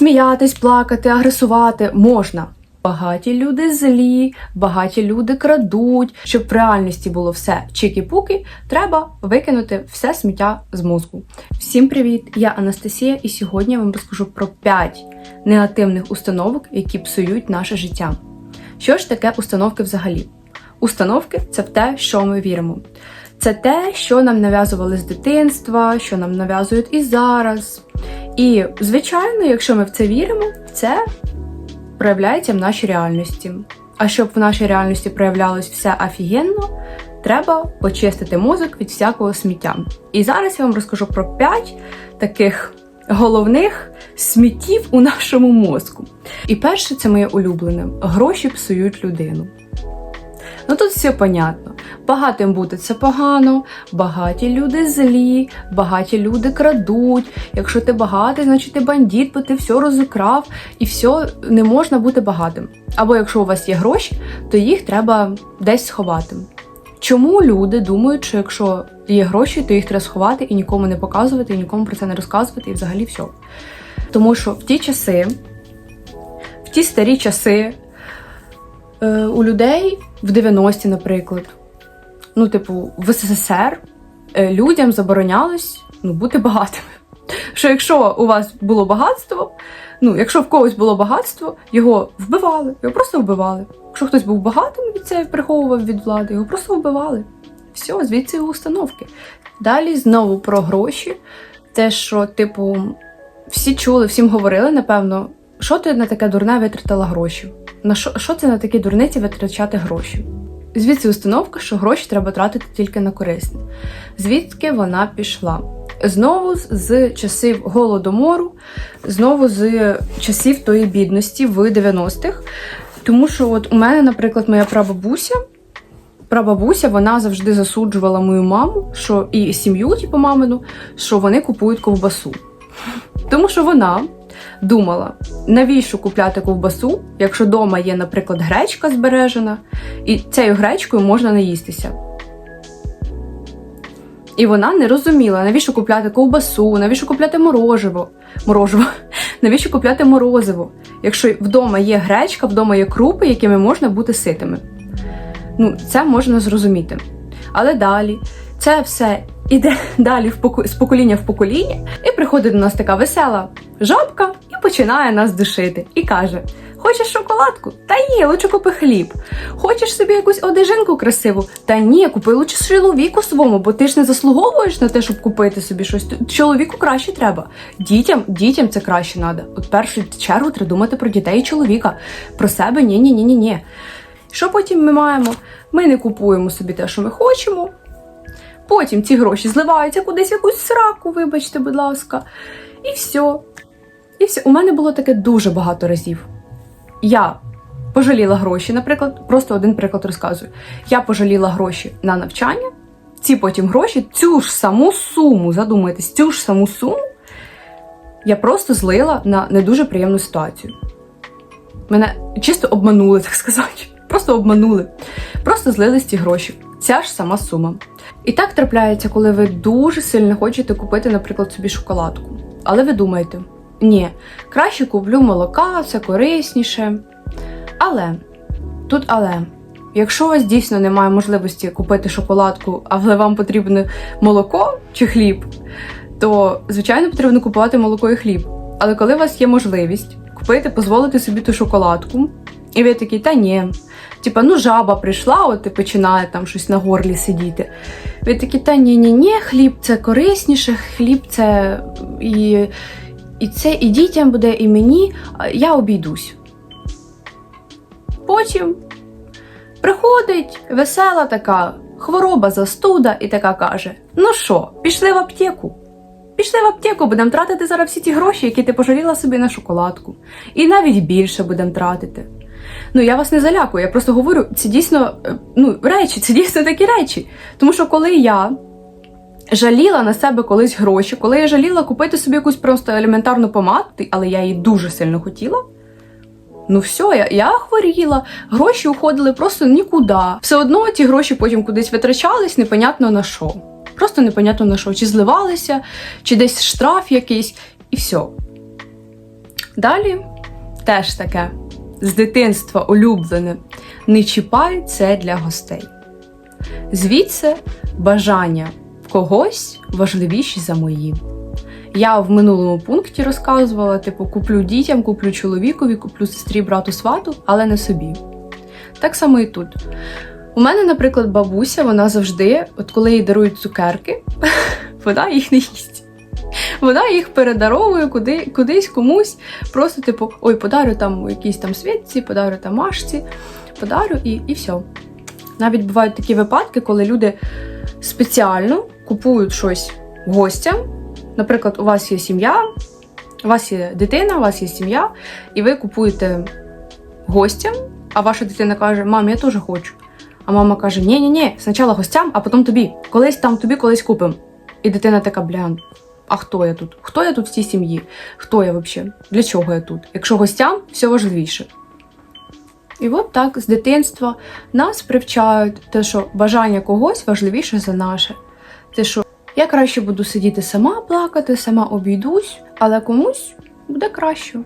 сміятись, плакати, агресувати можна. Багаті люди злі, багаті люди крадуть. Щоб в реальності було все чики-пуки, треба викинути все сміття з мозку. Всім привіт! Я Анастасія, і сьогодні я вам розкажу про 5 негативних установок, які псують наше життя. Що ж таке установки взагалі? Установки це в те, що ми віримо. Це те, що нам нав'язували з дитинства, що нам нав'язують і зараз. І, звичайно, якщо ми в це віримо, це проявляється в нашій реальності. А щоб в нашій реальності проявлялось все офігенно, треба почистити мозок від всякого сміття. І зараз я вам розкажу про 5 таких головних сміттів у нашому мозку. І перше, це моє улюблене: гроші псують людину. Ну тут все понятно. Багатим бути це погано, багаті люди злі, багаті люди крадуть. Якщо ти багатий, значить ти бандит, бо ти все розукрав і все не можна бути багатим. Або якщо у вас є гроші, то їх треба десь сховати. Чому люди думають, що якщо є гроші, то їх треба сховати і нікому не показувати, і нікому про це не розказувати, і взагалі все. Тому що в ті часи, в ті старі часи, е, у людей в 90-ті, наприклад, ну, типу, в СССР е, людям заборонялось ну, бути багатими. Що якщо у вас було багатство, ну, якщо в когось було багатство, його вбивали, його просто вбивали. Якщо хтось був багатим від це приховував від влади, його просто вбивали. Все, звідси і установки. Далі знову про гроші. Те, що, типу, всі чули, всім говорили, напевно, що ти на таке дурне витратила гроші? На що, що це на такі дурниці витрачати гроші? Звідси установка, що гроші треба тратити тільки на корисне. Звідки вона пішла? Знову з- часів голодомору, знову з часів тої бідності в 90-х. Тому що, от у мене, наприклад, моя прабабуся, прабабуся, вона завжди засуджувала мою маму, що і сім'ю, типу мамину, що вони купують ковбасу. Тому що вона думала, навіщо купляти ковбасу, якщо вдома є, наприклад, гречка збережена, і цією гречкою можна наїстися. І вона не розуміла, навіщо купляти ковбасу, навіщо купляти мороживо, мороживо, навіщо купляти морозиво, якщо вдома є гречка, вдома є крупи, якими можна бути ситими. Ну, це можна зрозуміти. Але далі це все іде далі в поку- з покоління в покоління, і приходить до нас така весела жабка і починає нас душити. І каже: Хочеш шоколадку? Та ні, лучше купи хліб. Хочеш собі якусь одежинку красиву? Та ні, купи лучше чоловіку своєму, бо ти ж не заслуговуєш на те, щоб купити собі щось. Чоловіку краще треба. Дітям, дітям це краще треба. От першу чергу треба думати про дітей і чоловіка. Про себе ні, ні, ні, ні, ні. Що потім ми маємо? Ми не купуємо собі те, що ми хочемо. Потім ці гроші зливаються кудись якусь сраку, вибачте, будь ласка. І все. І все. У мене було таке дуже багато разів. Я пожаліла гроші, наприклад, просто один приклад розказую. Я пожаліла гроші на навчання, ці потім гроші, цю ж саму суму, задумайтесь, цю ж саму суму я просто злила на не дуже приємну ситуацію. Мене чисто обманули, так сказати. Просто обманули. Просто злили ці гроші. Ця ж сама сума. І так трапляється, коли ви дуже сильно хочете купити, наприклад, собі шоколадку. Але ви думаєте, ні, краще куплю молока, це корисніше. Але тут але. Якщо у вас дійсно немає можливості купити шоколадку, але вам потрібне молоко чи хліб, то звичайно потрібно купувати молоко і хліб. Але коли у вас є можливість купити, дозволити собі ту шоколадку, і ви такі, та ні. Типа, ну жаба прийшла, от і починає там щось на горлі сидіти. Ви такі, та ні, ні, ні, хліб це корисніше, хліб це і, і це і дітям буде, і мені, я обійдусь. Потім приходить весела така хвороба застуда і така каже: Ну що, пішли в аптеку? Пішли в аптеку, будемо тратити зараз всі ті гроші, які ти пожаліла собі на шоколадку. І навіть більше будемо тратити. Ну, я вас не залякую, я просто говорю, це дійсно е, ну, речі, це дійсно такі речі. Тому що коли я жаліла на себе колись гроші, коли я жаліла купити собі якусь просто елементарну помаду, але я її дуже сильно хотіла. Ну все, я, я хворіла, гроші уходили просто нікуди. Все одно ті гроші потім кудись витрачались, непонятно на що. Просто непонятно на що. Чи зливалися, чи десь штраф якийсь, і все. Далі теж таке з дитинства улюблене. Не чіпай це для гостей. Звідси бажання когось важливіші за мої. Я в минулому пункті розказувала: типу, куплю дітям, куплю чоловікові, куплю сестрі, брату, свату, але не собі. Так само і тут. У мене, наприклад, бабуся, вона завжди, от коли їй дарують цукерки, вона їх не їсть. Вона їх передаровує куди, кудись комусь. Просто, типу, ой, подарю там якійсь там світці, подарю там машці, подарю і, і все. Навіть бувають такі випадки, коли люди спеціально купують щось гостям. Наприклад, у вас є сім'я, у вас є дитина, у вас є сім'я, і ви купуєте гостям, а ваша дитина каже: Мам, я теж хочу. А мама каже: Ні, ні, ні, спочатку гостям, а потім тобі. Колись там тобі колись купимо. І дитина така, блян, а хто я тут? Хто я тут в цій сім'ї? Хто я взагалі? Для чого я тут? Якщо гостям все важливіше. І от так з дитинства нас привчають те, що бажання когось важливіше за наше. Те, що я краще буду сидіти сама плакати, сама обійдусь, але комусь буде краще.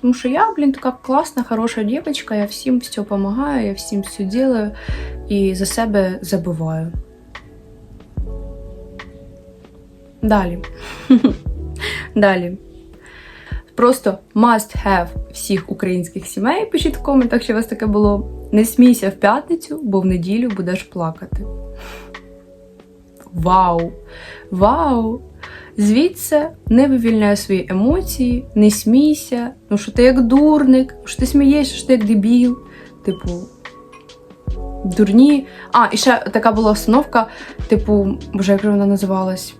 Тому що я, блін, така класна, хороша дівчинка, я всім все допомагаю, я всім все делаю і за себе забуваю. Далі. Далі. Просто must have всіх українських сімей. Пишіть в коментах, що у вас таке було. Не смійся в п'ятницю, бо в неділю будеш плакати. Вау! Вау! Звідси не вивільняй свої емоції, не смійся, ну що ти як дурник, що ти смієшся, що ти як дебіл. Типу, дурні. А, і ще така була установка, типу, боже, як вона називалась?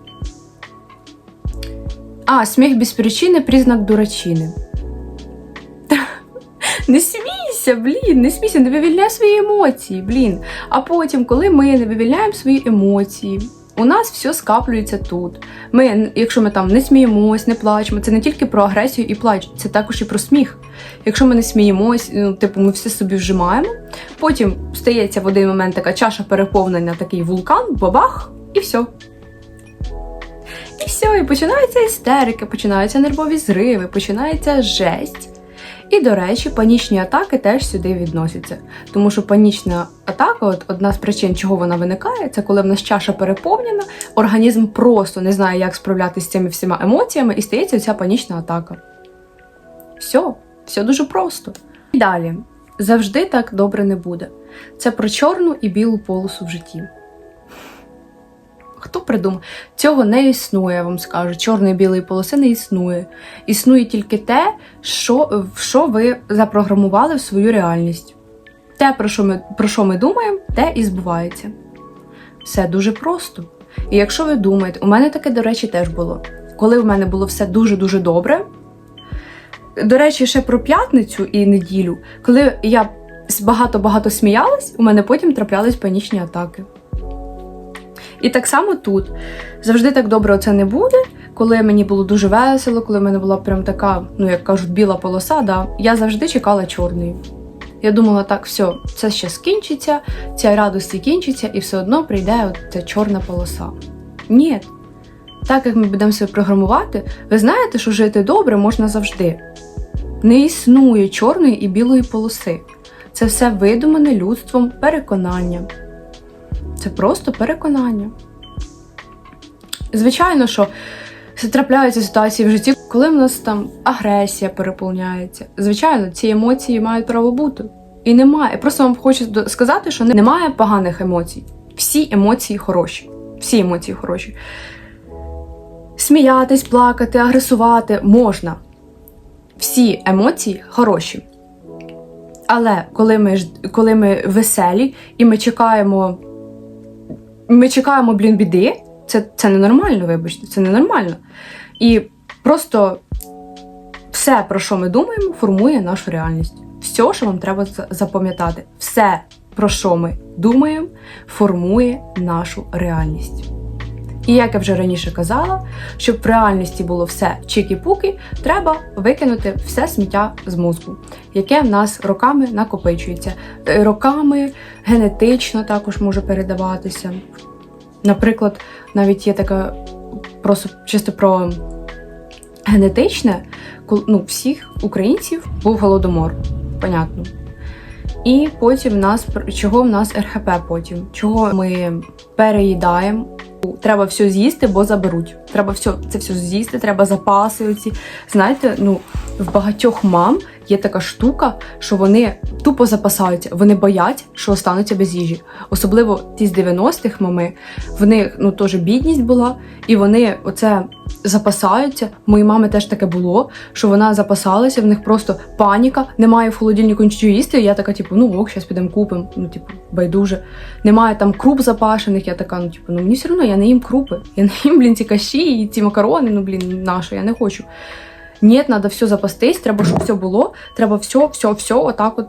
А, сміх без причини признак дурачини. Не смійся, блін, не смійся, не вивільняй свої емоції, блін. А потім, коли ми не вивільняємо свої емоції, у нас все скаплюється тут. Ми, якщо ми там не сміємось, не плачемо, це не тільки про агресію і плач, це також і про сміх. Якщо ми не сміємось, ну, типу, ми все собі вжимаємо, потім стається в один момент така чаша переповнення, такий вулкан, бабах, і все. І все, і починаються істерики, починаються нервові зриви, починається жесть. І, до речі, панічні атаки теж сюди відносяться. Тому що панічна атака, от одна з причин, чого вона виникає, це коли в нас чаша переповнена, організм просто не знає, як справлятися з цими всіма емоціями, і стається ця панічна атака. Все, все дуже просто. І далі. Завжди так добре не буде. Це про чорну і білу полосу в житті. Хто придумав? Цього не існує, я вам скажу. Чорної білої полоси не існує. Існує тільки те, що, що ви запрограмували в свою реальність. Те, про що ми, про що ми думаємо, те і збувається. Все дуже просто. І якщо ви думаєте, у мене таке, до речі, теж було. Коли в мене було все дуже-дуже добре. До речі, ще про п'ятницю і неділю, коли я багато-багато сміялась, у мене потім траплялись панічні атаки. І так само тут. Завжди так добре це не буде. Коли мені було дуже весело, коли в мене була прям така, ну як кажуть, біла полоса, да, я завжди чекала чорної. Я думала, так, все, це ще скінчиться, ця радості кінчиться, і все одно прийде от ця чорна полоса. Ні. Так як ми будемо себе програмувати, ви знаєте, що жити добре можна завжди. Не існує чорної і білої полоси. Це все видумане людством переконання. Це просто переконання. Звичайно, що трапляються ситуації в житті, коли в нас там агресія переповняється. Звичайно, ці емоції мають право бути. І немає. Просто вам хочу сказати, що немає поганих емоцій. Всі емоції хороші. Всі емоції хороші. Сміятись, плакати, агресувати можна. Всі емоції хороші. Але коли ми коли ми веселі і ми чекаємо ми чекаємо, блін, біди. Це це ненормально, вибачте, це ненормально. І просто все, про що ми думаємо, формує нашу реальність. Все, що вам треба запам'ятати, все, про що ми думаємо, формує нашу реальність. І як я вже раніше казала, щоб в реальності було все чікі-пуки, треба викинути все сміття з мозку, яке в нас роками накопичується. Е, роками генетично також може передаватися. Наприклад, навіть є така просто чисто про генетичне, ну, всіх українців був голодомор. Понятно. І потім в нас чого в нас РХП потім? Чого ми переїдаємо? Треба все з'їсти, бо заберуть. Треба все це все з'їсти, треба запаси. Оці. Знаєте, ну в багатьох мам є така штука, що вони тупо запасаються, вони боять, що остануться без їжі. Особливо ті з 90-х мами, в них ну теж бідність була, і вони оце запасаються. Моїй мами теж таке було, що вона запасалася, в них просто паніка, немає в холодильнику нічого їсти. Я така, типу, ну ок, зараз підемо купимо. Ну, типу, байдуже. Немає там круп запашених. Я така, ну типу, ну мені все одно я не їм крупи. Я не їм, блін, ці каші і ці макарони, ну блін, нащо, я не хочу. Ні, треба все запастись, треба, щоб все було, треба все, все, все, отак от.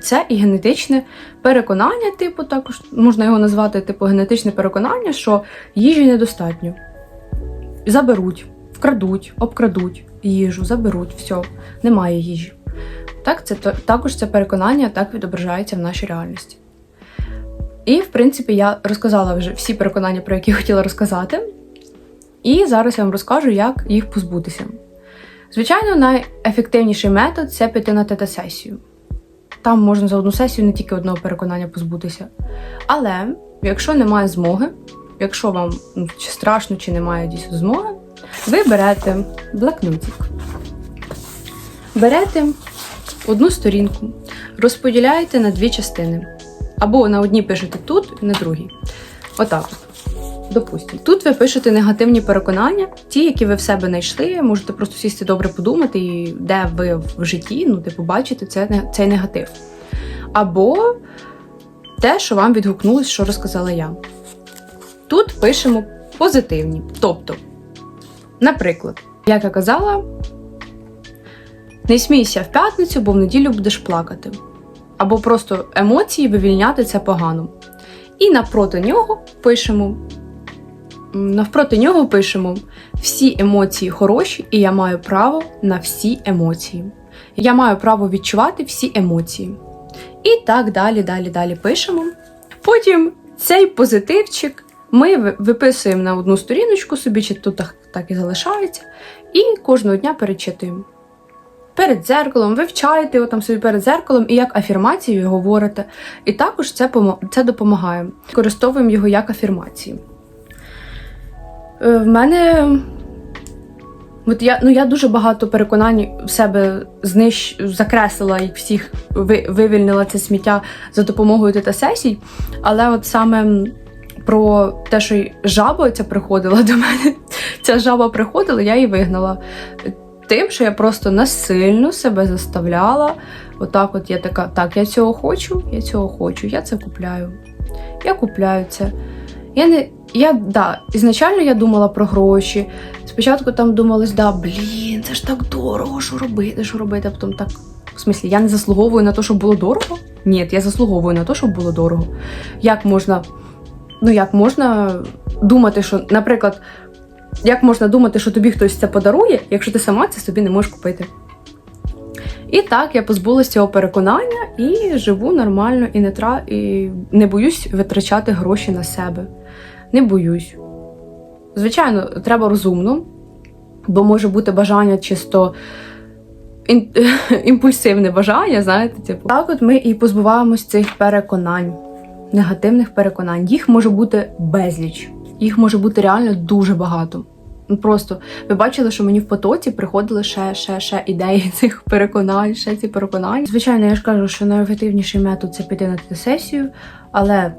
Це і генетичне переконання, типу, також можна його назвати, типу, генетичне переконання, що їжі недостатньо. Заберуть, вкрадуть, обкрадуть їжу, заберуть, все, немає їжі. Так, це також це переконання так відображається в нашій реальності. І, в принципі, я розказала вже всі переконання, про які хотіла розказати. І зараз я вам розкажу, як їх позбутися. Звичайно, найефективніший метод це піти на тета-сесію. Там можна за одну сесію не тільки одного переконання позбутися. Але якщо немає змоги, якщо вам ну, чи страшно, чи немає дійсно змоги, ви берете блокнотик. Берете одну сторінку, розподіляєте на дві частини. Або на одній пишете тут, на другій. Отак. От. Допустимо. Тут ви пишете негативні переконання, ті, які ви в себе знайшли, можете просто сісти добре подумати, і де ви в житті, ну, типу, бачите це, цей негатив. Або те, що вам відгукнулось, що розказала я. Тут пишемо позитивні. Тобто, наприклад, як я казала, не смійся в п'ятницю, бо в неділю будеш плакати. Або просто емоції вивільняти це погано. І навпроти нього пишемо. Навпроти нього пишемо всі емоції хороші, і я маю право на всі емоції. Я маю право відчувати всі емоції. І так далі, далі, далі пишемо. Потім цей позитивчик ми виписуємо на одну сторіночку собі, чи тут так, так і залишається, і кожного дня перечитуємо. Перед дзеркалом, вивчаєте його там собі перед дзеркалом і як афірмацію говорите. І також це, це допомагає. Використовуємо його як афірмації. Е, В мене. От я, ну, я дуже багато переконань в себе знищ... закреслила і всіх ви... вивільнила це сміття за допомогою тета-сесій. Але от саме про те, що жаба ця приходила до мене, ця жаба приходила, я її вигнала. Тим, що я просто насильно себе заставляла. Отак, от я така, так, я цього хочу, я цього хочу, я це купляю. Я купляю це. Я не. Я, да, ізначально я думала про гроші. Спочатку там думалось, да, блін, це ж так дорого, що робити, що робити, а потім так. В смислі, я не заслуговую на те, щоб було дорого? Ні, я заслуговую на те, щоб було дорого. Як можна, ну як можна думати, що, наприклад, як можна думати, що тобі хтось це подарує, якщо ти сама це собі не можеш купити? І так я позбулася цього переконання і живу нормально і не тра... і не боюсь витрачати гроші на себе. Не боюсь. Звичайно, треба розумно, бо може бути бажання чисто імпульсивне бажання, знаєте, типу. Так от ми і позбуваємось цих переконань, негативних переконань. Їх може бути безліч, їх може бути реально дуже багато. Ну, Просто ви бачили, що мені в потоці приходили ще, ще, ще ідеї цих переконань, ще ці переконання. Звичайно, я ж кажу, що найефективніший метод це піти на сесію, але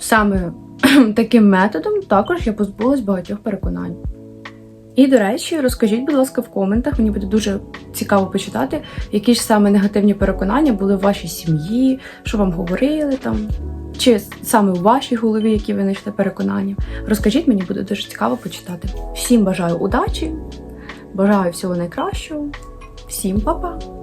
саме таким методом також я позбулась багатьох переконань. І, до речі, розкажіть, будь ласка, в коментах, мені буде дуже цікаво почитати, які ж саме негативні переконання були в вашій сім'ї, що вам говорили там, чи саме у вашій голові, які ви знайшли переконання. Розкажіть, мені буде дуже цікаво почитати. Всім бажаю удачі, бажаю всього найкращого, всім па-па!